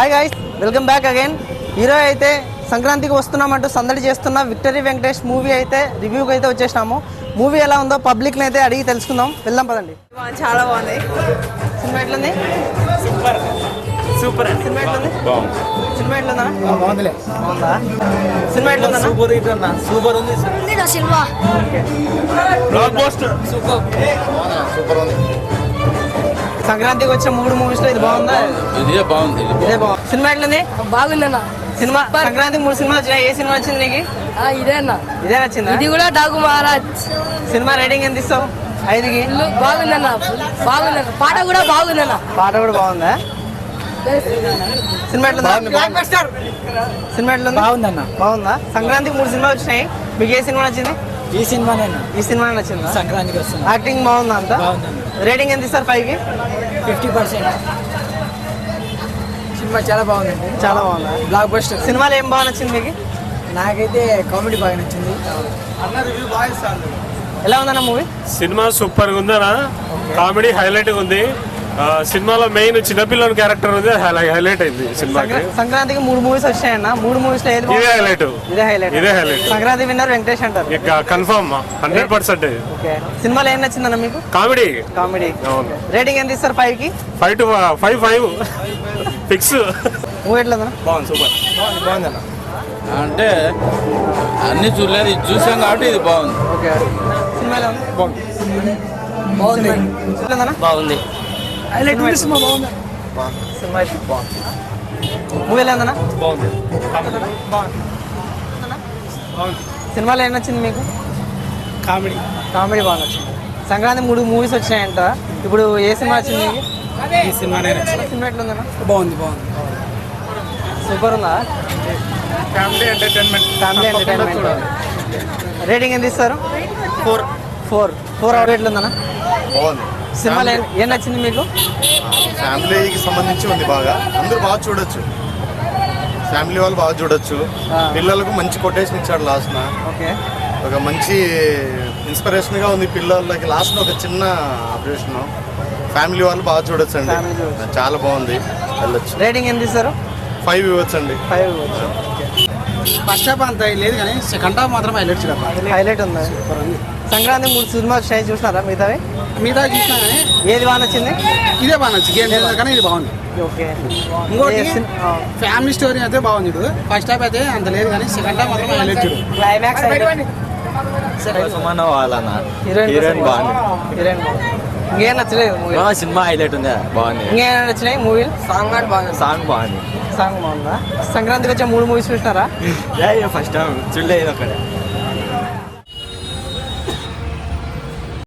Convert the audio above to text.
Hi guys welcome back again hero అయితే సంక్రాంతికి వస్తున్నామంటూ సందడి చేస్తున్న విక్టరీ వెంకటేష్ మూవీ అయితే రివ్యూకి అయితే వచ్చేసినాము. మూవీ ఎలా ఉందో పబ్లిక్ని అయితే అడిగి తెలుసుకుందాం. వెళ్దాం పదండి. బాగుంది, చాలా బాగుంది. సినిమా ఎట్లుంది? సూపర్. అండి సినిమా ఎట్లుంది? సినిమా ఎట్లుందా? బాగుందిలే. బాగుందా? సినిమా ఎట్లుందా? సూపర్ హిట్ అన్న సూపర్ ఉంది సినిమా. బ్లాక్ పోస్టర్ సూపర్ ఉంది. సంక్రాంతికి వచ్చే మూడు మూవీస్లో ఇది బాగుందా? ఇదే బాగుంది. ఇదే బాగుంది సినిమా ఎట్లుంది? బాగుందన్న సినిమా సంక్రాంతికి మూడు సినిమాలు వచ్చినాయి. ఏ సినిమా వచ్చింది నీకు? ఆ, ఇదే అన్న. ఇదే నచ్చిందా? ఇది కూడా డాగు మహారాజ్. సినిమా రేటింగ్ ఎంత ఇస్తావు? ఐదుకి? ఇల్లు బాగుందన్న బాగుందన్న పాట కూడా బాగుందన్న పాట కూడా బాగుందా? సినిమా సినిమా బాగుందన్న బాగుందా సంక్రాంతికి మూడు సినిమాలు వచ్చినాయి. మీకు ఏ సినిమా నచ్చింది? ఈ సినిమానే ఈ సినిమా నచ్చిందా? సంక్రాంతికి వస్తుంది యాక్టింగ్ బాగుందా అంతా? రేటింగ్ ఎంత ఇస్తారు ఫైవ్కి ఫిఫ్టీ పర్సెంట్. సినిమా చాలా బాగుందండి చాలా బాగుందా? బ్లాక్ బస్టర్ సినిమాలో ఏం బాగా నచ్చింది మీకు? నాకైతే కామెడీ బాగా నచ్చింది. ఎలా ఉందన్న మూవీ సినిమా సూపర్గా ఉందనా కామెడీ హైలైట్ ఉంది. సినిమాలో మెయిన్ చిన్నపిల్లల క్యారెక్టర్ ఉంది హైలై- హైలైట్ అయింది సినిమాకి. సంక్రాంతికి మూడు మూవీస్ వచ్చాయన్న. మూడు మూవీస్లో ఇదే బాగుంది? హైలైట్ ఇదే హైలైట్ ఇదే హైలైట్ సంక్రాంతి విన్నర్ వెంకటేష్ అంటారు. ఇక కన్ఫర్మ్ హండ్రెడ్ పర్సెంట్ ఓకే. సినిమాలో ఏం నచ్చిందన్న మీకు? కామెడీ. కామెడీ. అవును. రేటింగ్ ఎంత ఇస్తారు ఫైవ్కి? Five to five five fix movie ఎట్లా బాగుంది సూపర్. బాగుందన్న. అంటే అన్ని చూడలేదు. ఇది చూసాం కాబట్టి ఇది బాగుంది. ఓకే. సినిమా ఎలా ఉంది బాగుంది. ఉందన్న? బాగుంది. హైలైట్ ఉంది సినిమా? బాగుంది? సినిమా బాగుంది. మూవీ ఎలా ఉందన్న? బాగుంది. సినిమాలో ఏం నచ్చింది మీకు? కామెడీ. కామెడీ బాగా నచ్చింది. సంక్రాంతి మూడు మూవీస్ వచ్చినాయంట. ఇప్పుడు ఏ సినిమా వచ్చింది ఈ సినిమా ఎట్లా ఉందన్న? బాగుంది బాగుంది. సూపర్ ఉందా? Family entertainment family entertainment rating ఎంత ఇస్తారు? ఫోర్ ఫోర్ ఫోర్ అవుట్ ఎట్లా ఉందన్న? బాగుంది. సినిమాలో ఏం- నచ్చింది మీకు? ఫ్యామిలీకి సంబంధించి ఉంది బాగా. అందరూ బాగా చూడొచ్చు. ఫ్యామిలీ వాళ్ళు బాగా చూడొచ్చు. పిల్లలకు మంచి కొటేషన్ ఇచ్చాడు లాస్ట్ ఓకే. ఒక మంచి ఇన్స్పిరేషన్గా ఉంది పిల్లలకి. లాస్ట్ ఒక చిన్న ఆపరేషన్ ఫ్యామిలీ వాళ్ళు బాగా చూడొచ్చు. అండి. చాలా బాగుంది. వెళ్ళొచ్చు. రేటింగ్ ఎంత ఇస్తారు? ఫైవ్ ఇవ్వచ్చు అండి ఫైవ్ ఫస్ట్ హాఫ్ అంత లేదు కానీ సెకండ్ హాఫ్ మాత్రం హైలైట్ హైలైట్ ఉంది. సంక్రాంతి మూడు సినిమా వచ్చినాయి చూసినారా మిగతావి? మిగతా చూసినా కానీ ఏది బాగా నచ్చింది? ఇదే బాగా నచ్చింది. గేమ్ కానీ ఇది బాగుంది. ఓకే. ఇంకోటి. ఫ్యామిలీ స్టోరీ అయితే బాగుంది చూడు ఫస్ట్ హాఫ్ అయితే అంత లేదు కానీ సెకండ్ హాఫ్ మాత్రం హైలైట్ చూడు క్లైమాక్స్ హీరోయిన్ బాగుంది. హీరోయిన్ బాగుంది. ఇంకేం నచ్చలేదు మూవీ సినిమా హైలైట్ ఉంది? బాగుంది. ఇంకేం నచ్చినాయి మూవీ సాంగ్ కూడా బాగుంది సాంగ్ బాగుంది. సాంగ్ బాగుందా? సంక్రాంతికి వచ్చే మూడు మూవీస్ చూసినారా? ఫస్ట్ టైం చూడలేదు ఒకటి